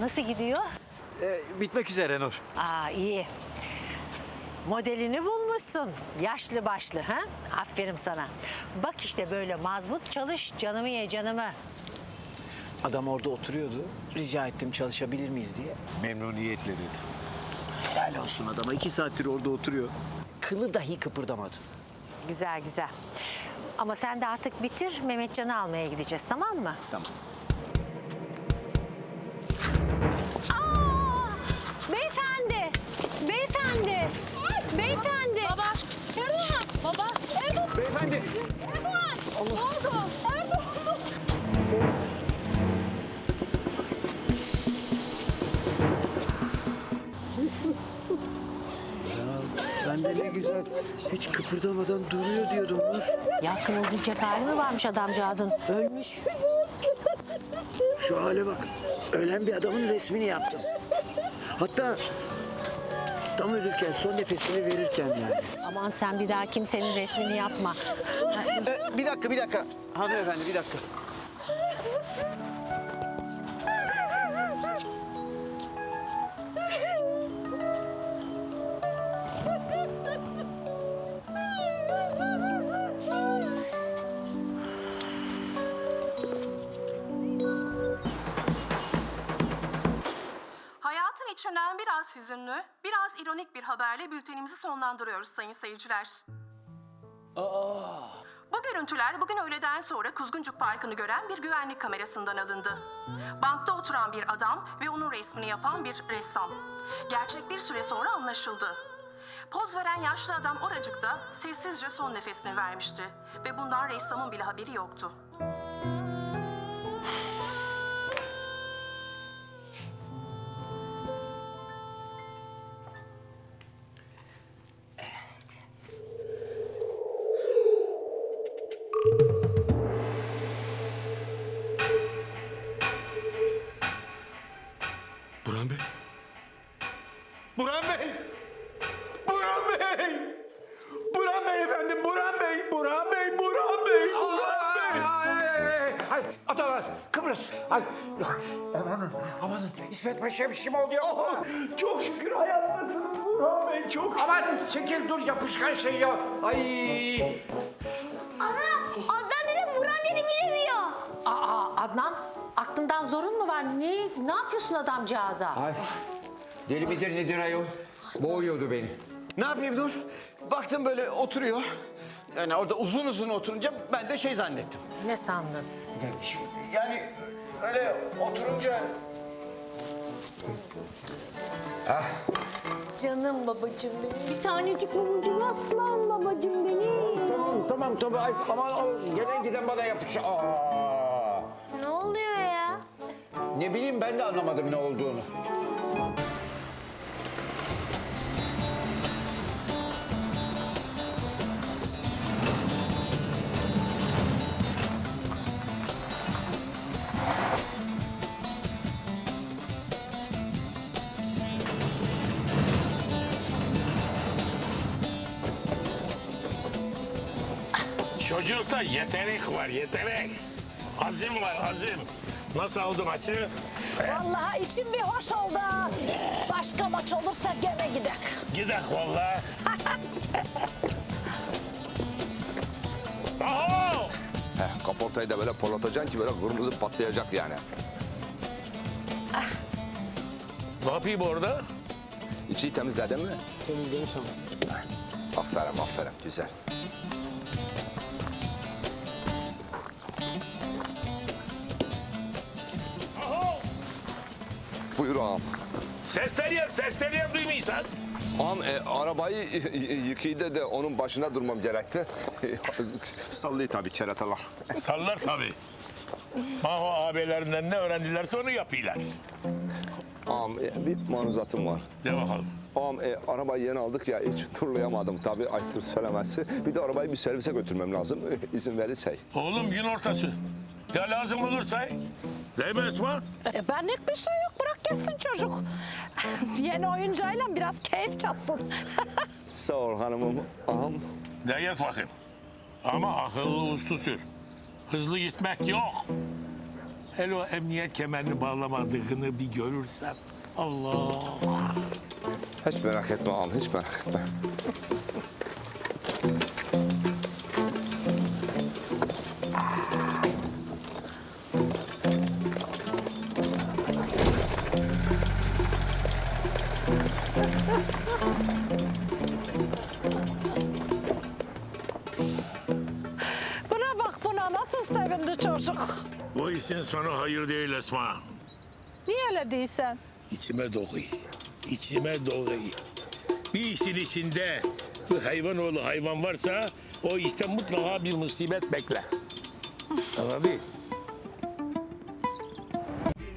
Nasıl gidiyor? Ee, bitmek üzere Nur. Aa iyi. Modelini bulmuşsun. Yaşlı başlı ha? Aferin sana. Bak işte böyle mazbut çalış canımı ye canımı. Adam orada oturuyordu. Rica ettim çalışabilir miyiz diye. Memnuniyetle dedi. Helal olsun adama. iki saattir orada oturuyor. Kılı dahi kıpırdamadı. Güzel güzel. Ama sen de artık bitir Mehmetcan'ı almaya gideceğiz tamam mı? Tamam. Beyefendi. Erdoğan. Ne oldu? Erdoğan. Ben de ne güzel hiç kıpırdamadan duruyor diyordum Nur. Ya kımıldayacak hali mi varmış adamcağızın? Ölmüş. Şu hale bak. Ölen bir adamın resmini yaptım. Hatta tam ölürken, son nefesini verirken yani. Aman sen bir daha kimsenin resmini yapma. Ee, bir dakika, bir dakika. Hanımefendi bir dakika. Hayatın içinden biraz hüzünlü, biraz ironik bir haberle bültenimizi sonlandırıyoruz sayın seyirciler. Bu görüntüler bugün öğleden sonra Kuzguncuk Parkı'nı gören bir güvenlik kamerasından alındı. Bankta oturan bir adam ve onun resmini yapan bir ressam. Gerçek bir süre sonra anlaşıldı. Poz veren yaşlı adam oracıkta sessizce son nefesini vermişti ve bundan ressamın bile haberi yoktu. Kıbrıs. Ay, amanın, amanın. İsmet Paşa'ya bir şey mi oldu yoksa? Çok şükür hayattasınız Burhan Bey. Çok şükür. Aman çekil dur yapışkan şey ya. Ay. Ana, Adnan dedim Burhan dedi bilemiyor. Aa Adnan aklından zorun mu var? Ne, ne yapıyorsun adamcağıza? Ay. Deli midir nedir ayol? Boğuyordu beni. Ne yapayım Nur? Baktım böyle oturuyor. Yani orada uzun uzun oturunca ben de şey zannettim. Ne sandın? Yani öyle oturunca Canım babacığım benim. Bir tanecik babacığım aslan babacığım benim. Tamam tamam tamam. Ay, aman o gelen giden bana yapışıyor. Aa. Ne oluyor ya? Ne bileyim ben de anlamadım ne olduğunu. Çocukta yetenek var, yetenek. Azim var, azim. Nasıl oldu maçı? Vallahi içim bir hoş oldu. Başka maç olursa gene gidek. Gidek vallahi. Aho! Heh, kaportayı da böyle parlatacaksın ki böyle kırmızı patlayacak yani. Ne yapayım orada? İçiyi temizledin mi? temizlemiş ama. Aferin aferin güzel. Buyur ağam. Sesleniyorum, sesleniyorum duymuyorsan. Ağam e, arabayı yıkaydı da onun başına durmam gerekti. Sallıyor tabii keratalar. Sallar tabii. Maho abilerinden ne öğrendilerse onu yapıyorlar. Ağam e, bir maruzatım var. De bakalım. Ağam e, arabayı yeni aldık ya hiç turlayamadım tabii ayıptır söylemesi. Bir de arabayı bir servise götürmem lazım izin verirse. Oğlum gün ortası. Ya lazım olursa? Değil mi Esma? E, benlik bir şey yok. Bırak gelsin çocuk. Yeni oyuncağıyla biraz keyif çatsın. Sağ ol hanımım ağam. De git bakayım. Ama akıllı uslu sür. Hızlı gitmek yok. Hele o emniyet kemerini bağlamadığını bir görürsen. Allah. Hiç merak etme ağam, hiç merak etme. Buna bak buna nasıl sevindi çocuk. Bu işin sonu hayır değil Esma. Niye öyle değilsen? İçime doğuyor. İçime doğuyor. Bir işin içinde bir hayvanoğlu hayvan varsa o işte mutlaka bir musibet bekle. Anladın?